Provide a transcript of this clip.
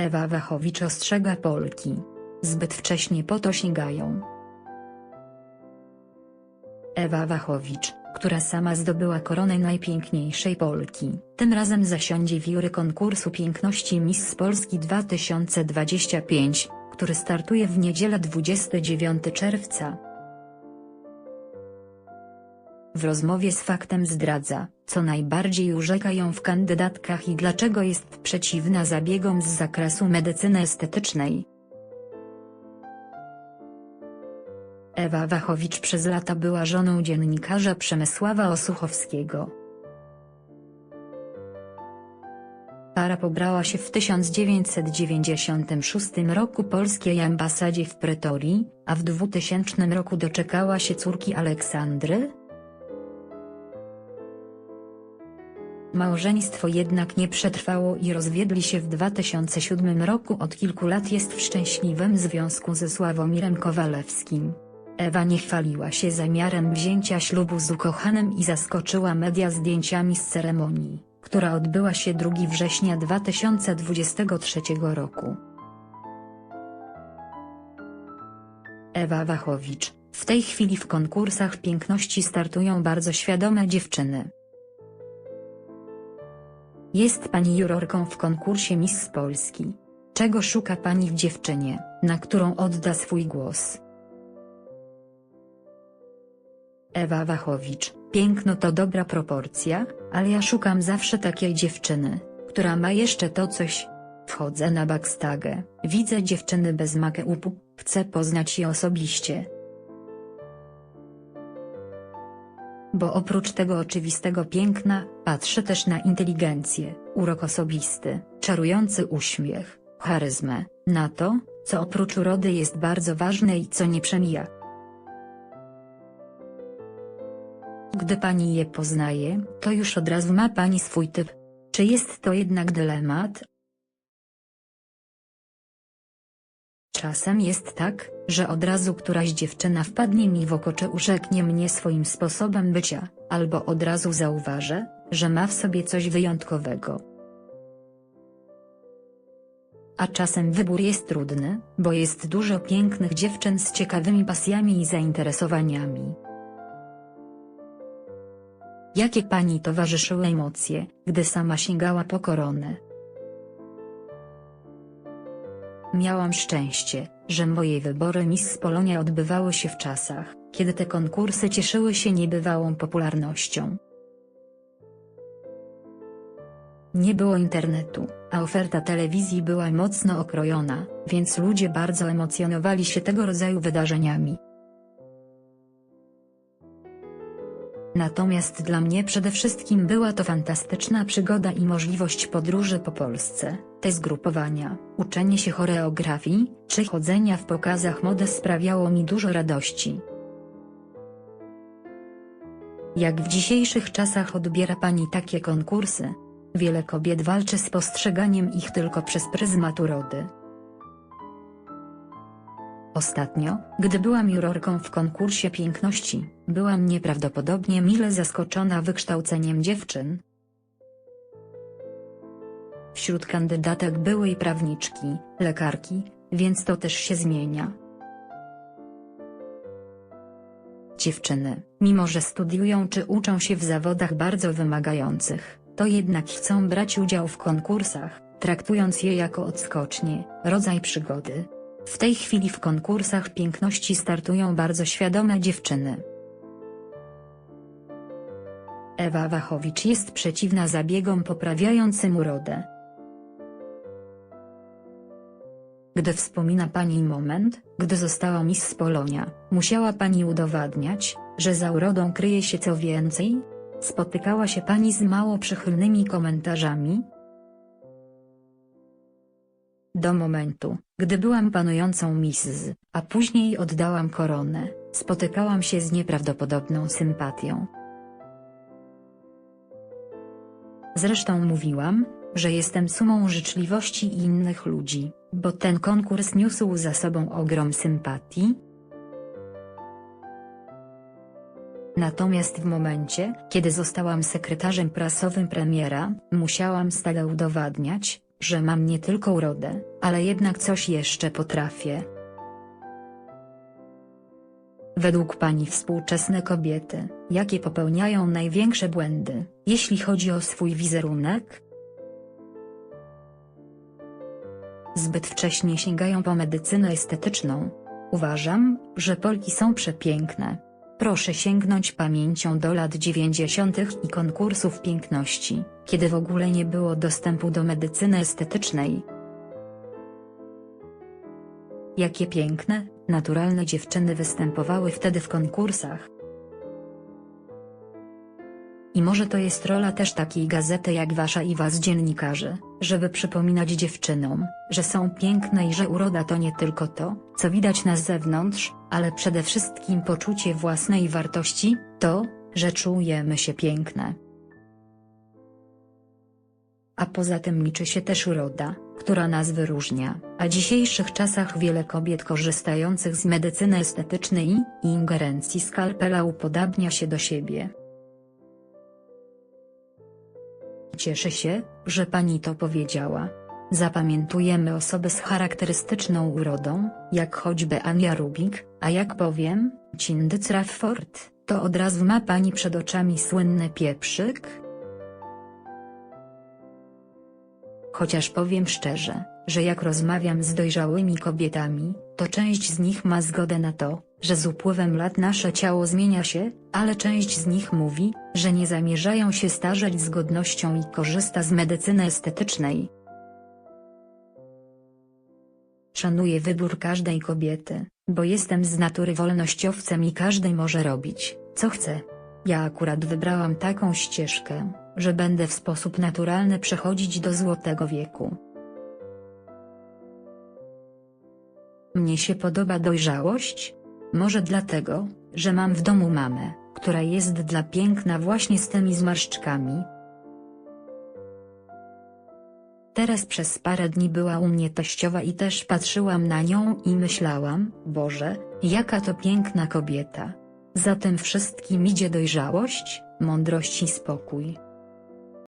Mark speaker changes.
Speaker 1: Ewa Wachowicz ostrzega Polki. Zbyt wcześnie po to sięgają. Ewa Wachowicz, która sama zdobyła koronę najpiękniejszej Polki, tym razem zasiądzie w jury konkursu piękności Miss Polski 2025, który startuje w niedzielę 29 czerwca. W rozmowie z faktem zdradza, co najbardziej urzeka ją w kandydatkach i dlaczego jest przeciwna zabiegom z zakresu medycyny estetycznej. Ewa Wachowicz przez lata była żoną dziennikarza Przemysława Osuchowskiego. Para pobrała się w 1996 roku polskiej ambasadzie w Pretorii, a w 2000 roku doczekała się córki Aleksandry, Małżeństwo jednak nie przetrwało i rozwiedli się w 2007 roku od kilku lat jest w szczęśliwym związku ze Sławomirem Kowalewskim. Ewa nie chwaliła się zamiarem wzięcia ślubu z ukochanym i zaskoczyła media zdjęciami z ceremonii, która odbyła się 2 września 2023 roku. Ewa Wachowicz, w tej chwili w konkursach piękności startują bardzo świadome dziewczyny. Jest pani jurorką w konkursie Miss Polski. Czego szuka pani w dziewczynie, na którą odda swój głos? Ewa Wachowicz, piękno to dobra proporcja, ale ja szukam zawsze takiej dziewczyny, która ma jeszcze to coś. Wchodzę na backstagę, widzę dziewczyny bez make-upu, chcę poznać je osobiście. Bo oprócz tego oczywistego piękna, patrzę też na inteligencję, urok osobisty, czarujący uśmiech, charyzmę, na to, co oprócz urody jest bardzo ważne i co nie przemija. Gdy pani je poznaje, to już od razu ma pani swój typ. Czy jest to jednak dylemat, Czasem jest tak, że od razu któraś dziewczyna wpadnie mi w oko czy urzeknie mnie swoim sposobem bycia, albo od razu zauważę, że ma w sobie coś wyjątkowego. A czasem wybór jest trudny, bo jest dużo pięknych dziewczyn z ciekawymi pasjami i zainteresowaniami. Jakie pani towarzyszyły emocje, gdy sama sięgała po koronę? Miałam szczęście, że moje wybory Miss Polonia odbywały się w czasach, kiedy te konkursy cieszyły się niebywałą popularnością. Nie było internetu, a oferta telewizji była mocno okrojona, więc ludzie bardzo emocjonowali się tego rodzaju wydarzeniami. Natomiast dla mnie przede wszystkim była to fantastyczna przygoda i możliwość podróży po Polsce, te zgrupowania, uczenie się choreografii, czy chodzenia w pokazach mody sprawiało mi dużo radości. Jak w dzisiejszych czasach odbiera Pani takie konkursy? Wiele kobiet walczy z postrzeganiem ich tylko przez pryzmat urody. Ostatnio, gdy byłam jurorką w konkursie piękności, byłam nieprawdopodobnie mile zaskoczona wykształceniem dziewczyn. Wśród kandydatek były i prawniczki, lekarki, więc to też się zmienia. Dziewczyny, mimo że studiują czy uczą się w zawodach bardzo wymagających, to jednak chcą brać udział w konkursach, traktując je jako odskocznie, rodzaj przygody. W tej chwili w konkursach piękności startują bardzo świadome dziewczyny. Ewa Wachowicz jest przeciwna zabiegom poprawiającym urodę. Gdy wspomina Pani moment, gdy została Miss Polonia, musiała Pani udowadniać, że za urodą kryje się co więcej? Spotykała się Pani z mało przychylnymi komentarzami? Do momentu, gdy byłam panującą Miss, a później oddałam koronę, spotykałam się z nieprawdopodobną sympatią. Zresztą mówiłam, że jestem sumą życzliwości innych ludzi, bo ten konkurs niósł za sobą ogrom sympatii. Natomiast w momencie, kiedy zostałam sekretarzem prasowym premiera, musiałam stale udowadniać, że mam nie tylko urodę, ale jednak coś jeszcze potrafię. Według pani współczesne kobiety, jakie popełniają największe błędy, jeśli chodzi o swój wizerunek? Zbyt wcześnie sięgają po medycynę estetyczną. Uważam, że Polki są przepiękne. Proszę sięgnąć pamięcią do lat 90. i konkursów piękności, kiedy w ogóle nie było dostępu do medycyny estetycznej. Jakie piękne, naturalne dziewczyny występowały wtedy w konkursach. I może to jest rola też takiej gazety jak wasza i was dziennikarzy, żeby przypominać dziewczynom, że są piękne i że uroda to nie tylko to, co widać na zewnątrz, ale przede wszystkim poczucie własnej wartości, to, że czujemy się piękne. A poza tym liczy się też uroda, która nas wyróżnia, a w dzisiejszych czasach wiele kobiet korzystających z medycyny estetycznej i ingerencji skalpela upodabnia się do siebie. Cieszę się, że pani to powiedziała. Zapamiętujemy osoby z charakterystyczną urodą, jak choćby Ania Rubik, a jak powiem, Cindy Trafford, to od razu ma pani przed oczami słynny pieprzyk? Chociaż powiem szczerze, że jak rozmawiam z dojrzałymi kobietami, to część z nich ma zgodę na to, że z upływem lat nasze ciało zmienia się, ale część z nich mówi, że nie zamierzają się starzeć z godnością i korzysta z medycyny estetycznej. Szanuję wybór każdej kobiety, bo jestem z natury wolnościowcem i każdy może robić, co chce. Ja akurat wybrałam taką ścieżkę, że będę w sposób naturalny przechodzić do złotego wieku. Mnie się podoba dojrzałość? Może dlatego, że mam w domu mamę, która jest dla piękna właśnie z tymi zmarszczkami. Teraz przez parę dni była u mnie teściowa i też patrzyłam na nią i myślałam, Boże, jaka to piękna kobieta. Za tym wszystkim idzie dojrzałość, mądrość i spokój.